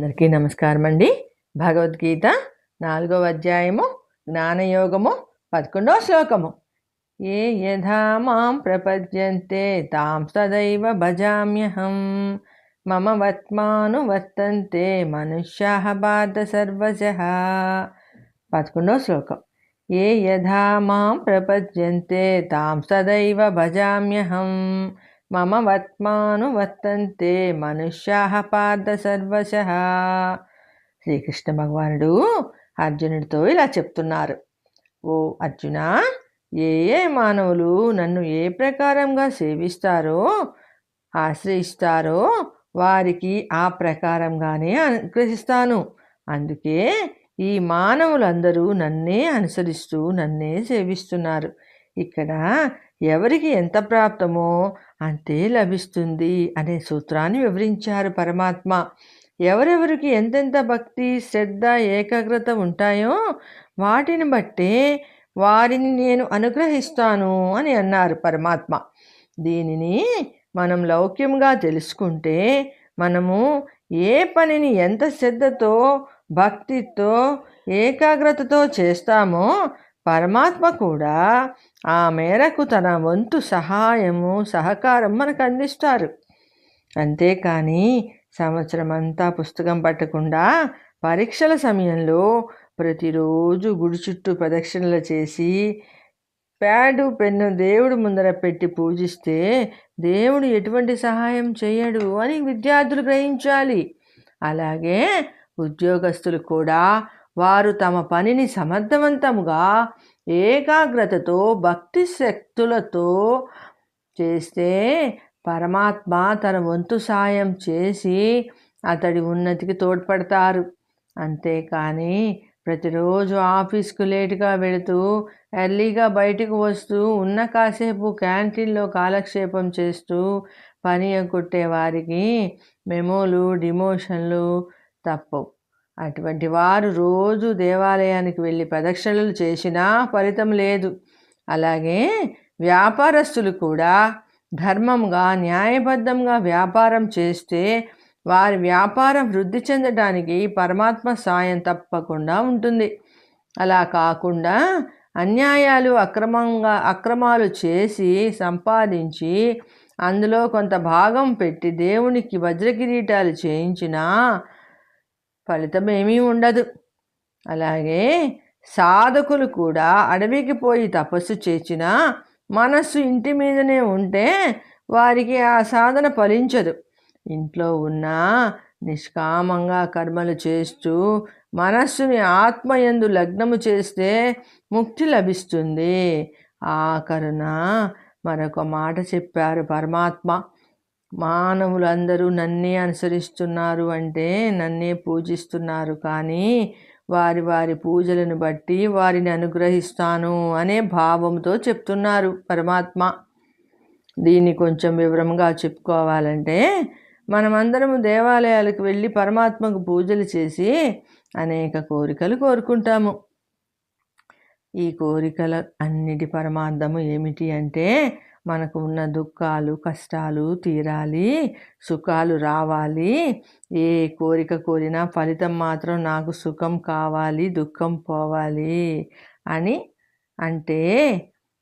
అందరికీ నమస్కారం అండి భగవద్గీత నాలుగవ అధ్యాయము జ్ఞానయోగము పదకొండవ శ్లోకము. ఏ యథా మాం ప్రపద్యంతే తాం సదైవ భజామ్యహం. మమ వర్త్మాను వర్తంతే మనుష్యా బాధ సర్వజ. పదకొండవ శ్లోకం. ఏ యథా మాం ప్రపద్యంతే తాం సదైవ భజామ్యహం. మమ వత్మాను వర్తంతే మనుష్యా పార్థ సర్వశ శ్రీకృష్ణ భగవానుడు అర్జునుడితో ఇలా చెప్తున్నారు. ఓ అర్జున ఏ ఏ మానవులు నన్ను ఏ ప్రకారంగా సేవిస్తారో ఆశ్రయిస్తారో వారికి ఆ ప్రకారంగానే అనుగ్రహిస్తాను. అందుకే ఈ మానవులందరూ నన్నే అనుసరిస్తూ నన్నే సేవిస్తున్నారు. ఇక్కడ ఎవరికి ఎంత ప్రాప్తమో అంతే లభిస్తుంది అనే సూత్రాన్ని వివరించారు పరమాత్మ. ఎవరెవరికి ఎంతెంత భక్తి శ్రద్ధ ఏకాగ్రత ఉంటాయో వాటిని బట్టే వారిని నేను అనుగ్రహిస్తాను అని అన్నారు పరమాత్మ. దీనిని మనం లౌక్యంగా తెలుసుకుంటే మనము ఏ పనిని ఎంత శ్రద్ధతో భక్తితో ఏకాగ్రతతో చేస్తామో పరమాత్మ కూడా ఆ మేరకు తన వంతు సహాయము సహకారం మనకు అందిస్తారు. అంతేకాని సంవత్సరం అంతా పుస్తకం పట్టకుండా పరీక్షల సమయంలో ప్రతిరోజు గుడి చుట్టూ ప్రదక్షిణలు చేసి ప్యాడు పెన్ను దేవుడు ముందర పెట్టి పూజిస్తే దేవుడు ఎటువంటి సహాయం చేయడు అని విద్యార్థులు గ్రహించాలి. అలాగే ఉద్యోగస్తులు కూడా వారు తమ పనిని సమర్థవంతముగా ఏకాగ్రతతో భక్తి శక్తులతో చేస్తే పరమాత్మ తన వంతు సాయం చేసి అతడి ఉన్నతికి తోడ్పడతారు. అంతేకాని ప్రతిరోజు ఆఫీస్కు లేటుగా వెళుతూ ఎర్లీగా బయటకు వస్తూ ఉన్న కాసేపు క్యాంటీన్లో కాలక్షేపం చేస్తూ పని కొట్టే వారికి మెమోలు డిమోషన్లు తప్పవు. అటువంటి వారు రోజు దేవాలయానికి వెళ్ళి ప్రదక్షిణలు చేసినా ఫలితం లేదు. అలాగే వ్యాపారస్తులు కూడా ధర్మంగా న్యాయబద్ధంగా వ్యాపారం చేస్తే వారి వ్యాపారం వృద్ధి చెందడానికి పరమాత్మ సాయం తప్పకుండా ఉంటుంది. అలా కాకుండా అన్యాయాలు అక్రమంగా అక్రమాలు చేసి సంపాదించి అందులో కొంత భాగం పెట్టి దేవునికి వజ్రకిరీటాలు చేయించినా ఫలితం ఏమీ ఉండదు. అలాగే సాధకులు కూడా అడవికి పోయి తపస్సు చేసినా మనస్సు ఇంటి మీదనే ఉంటే వారికి ఆ సాధన ఫలించదు. ఇంట్లో ఉన్న నిష్కామంగా కర్మలు చేస్తూ మనస్సుని ఆత్మయందు లగ్నము చేస్తే ముక్తి లభిస్తుంది. ఆ కరుణ మరొక మాట చెప్పారు పరమాత్మ. మానవులందరూ నన్నే అనుసరిస్తున్నారు అంటే నన్నే పూజిస్తున్నారు. కానీ వారి వారి పూజలను బట్టి వారిని అనుగ్రహిస్తాను అనే భావంతో చెప్తున్నారు పరమాత్మ. దీన్ని కొంచెం వివరంగా చెప్పుకోవాలంటే మనమందరము దేవాలయాలకు వెళ్ళి పరమాత్మకు పూజలు చేసి అనేక కోరికలు కోరుకుంటాము. ఈ కోరికల అన్నిటి పరమార్థము ఏమిటి అంటే మనకు ఉన్న దుఃఖాలు కష్టాలు తీరాలి సుఖాలు రావాలి. ఏ కోరిక కోరినా ఫలితం మాత్రం నాకు సుఖం కావాలి దుఃఖం పోవాలి అని అంటే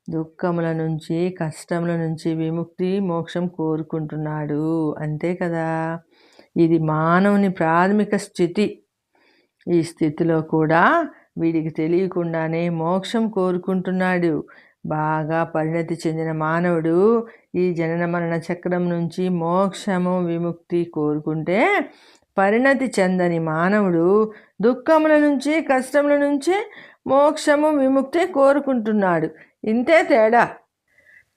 దుఃఖముల నుంచి కష్టముల నుంచి విముక్తి మోక్షం కోరుకుంటున్నాడు. అంతే కదా? ఇది మానవుని ప్రాథమిక స్థితి. ఈ స్థితిలో కూడా వీడికి తెలియకుండానే మోక్షం కోరుకుంటున్నాడు. బాగా పరిణతి చెందిన మానవుడు ఈ జనన మరణ చక్రం నుంచి మోక్షము విముక్తి కోరుకుంటే పరిణతి చెందని మానవుడు దుఃఖముల నుంచి కష్టముల నుంచి మోక్షము విముక్తి కోరుకుంటున్నాడు. ఇంతే తేడా.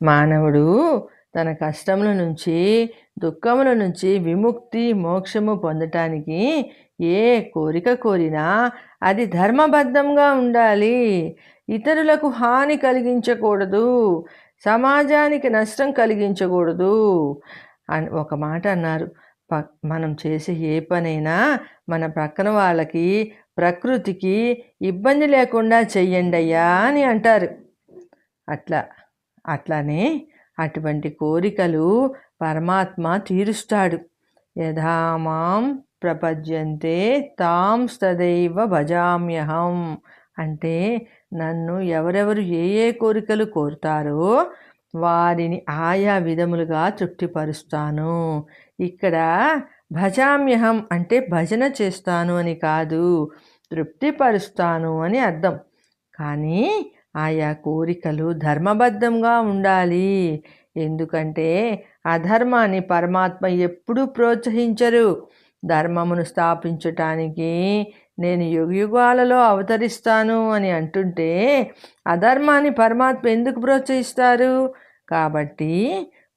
మానవుడు తన కష్టముల నుంచి దుఃఖముల నుంచి విముక్తి మోక్షము పొందటానికి ఏ కోరిక కోరినా అది ధర్మబద్ధంగా ఉండాలి. ఇతరులకు హాని కలిగించకూడదు. సమాజానికి నష్టం కలిగించకూడదు. అని ఒక మాట అన్నారు. ప మనం చేసే ఏ పనైనా మన ప్రక్కన వాళ్ళకి ప్రకృతికి ఇబ్బంది లేకుండా చెయ్యండి అయ్యా అని అంటారు. అట్లా అట్లానే అటువంటి కోరికలు పరమాత్మ తీరుస్తాడు. యథామాం ప్రపద్యంతే తాం సదైవ భజామ్యహం అంటే నన్ను ఎవరెవరు ఏ ఏ కోరికలు కోరుతారో వారిని ఆయా విధములుగా తృప్తిపరుస్తాను. ఇక్కడ భజామ్యహం అంటే భజన చేస్తాను అని కాదు తృప్తిపరుస్తాను అని అర్థం. కానీ ఆయా కోరికలు ధర్మబద్ధంగా ఉండాలి. ఎందుకంటే అధర్మాన్ని పరమాత్మ ఎప్పుడూ ప్రోత్సహించరు. ధర్మమును స్థాపించటానికి నేను యుగయుగాలలో అవతరిస్తాను అని అంటుంటే అధర్మాన్ని పరమాత్మ ఎందుకు ప్రోత్సహిస్తారు? కాబట్టి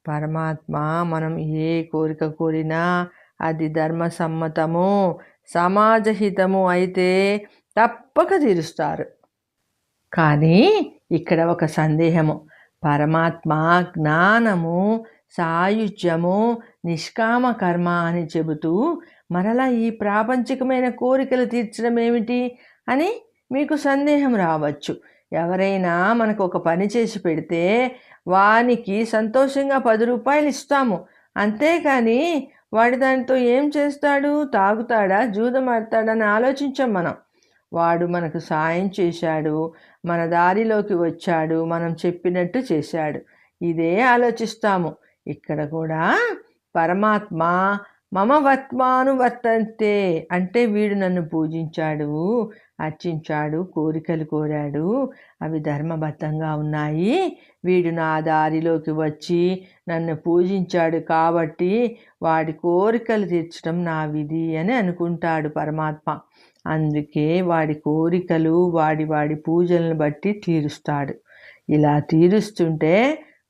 పరమాత్మ మనం ఏ కోరిక కోరినా అది ధర్మసమ్మతము సమాజహితము అయితే తప్పక తీరుస్తారు. కానీ ఇక్కడ ఒక సందేహము. పరమాత్మ జ్ఞానము సాయుజ్యము నిష్కామ కర్మ అని చెబుతూ మరలా ఈ ప్రాపంచికమైన కోరికలు తీర్చడం ఏమిటి అని మీకు సందేహం రావచ్చు. ఎవరైనా మనకు ఒక పని చేసి పెడితే వానికి సంతోషంగా పది రూపాయలు ఇస్తాము. అంతేకాని వాడి దానితో ఏం చేస్తాడు? తాగుతాడా? జూదమాడతాడని ఆలోచించాం మనం. వాడు మనకు సాయం చేశాడు మన దారిలోకి వచ్చాడు మనం చెప్పినట్టు చేశాడు. ఇదే ఆలోచిస్తాము. ఇక్కడ కూడా పరమాత్మ మమ వర్తంతే అంటే వీడు నన్ను పూజించాడు అర్చించాడు కోరికలు కోరాడు. అవి ధర్మబద్ధంగా ఉన్నాయి. వీడు నా దారిలోకి వచ్చి నన్ను పూజించాడు కాబట్టి వాడి కోరికలు తీర్చడం నా విధి అని అనుకుంటాడు పరమాత్మ. అందుకే వాడి కోరికలు వాడి వాడి పూజలను బట్టి తీరుస్తాడు. ఇలా తీరుస్తుంటే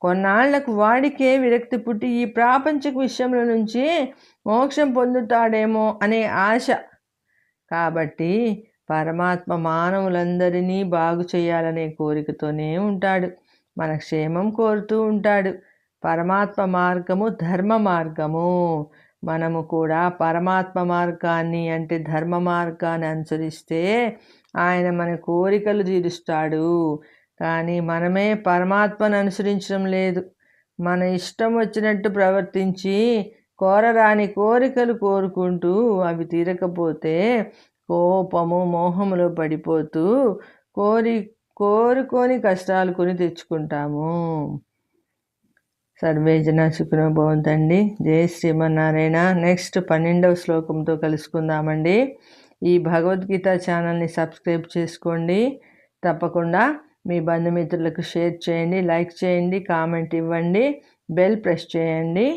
కొన్నాళ్ళకు వాడికే విరక్తి పుట్టి ఈ ప్రాపంచిక విషయంలో నుంచి మోక్షం పొందుతాడేమో అనే ఆశ. కాబట్టి పరమాత్మ మానవులందరినీ బాగు చేయాలనే కోరికతోనే ఉంటాడు. మన క్షేమం కోరుతూ ఉంటాడు. పరమాత్మ మార్గము ధర్మ మార్గము. మనము కూడా పరమాత్మ మార్గాన్ని అంటే ధర్మ మార్గాన్ని అనుసరిస్తే ఆయన మన కోరికలు తీరుస్తాడు. కానీ మనమే పరమాత్మను అనుసరించడం లేదు. మన ఇష్టం వచ్చినట్టు ప్రవర్తించి కోరరాని కోరికలు కోరుకుంటూ అవి తీరకపోతే కోపము మోహములో పడిపోతూ కోరి కోరుకొని కష్టాలు కొని తెచ్చుకుంటాము. సర్వేజన సుఖనో భవంతండి. జయ శ్రీమన్నారాయణ. నెక్స్ట్ పన్నెండవ శ్లోకంతో కలుసుకుందామండి. ఈ భగవద్గీత ఛానల్ని సబ్స్క్రైబ్ చేసుకోండి. తప్పకుండా మీ బంధుమిత్రులకు షేర్ చేయండి లైక్ చేయండి కామెంట్ ఇవ్వండి బెల్ ప్రెస్ చేయండి.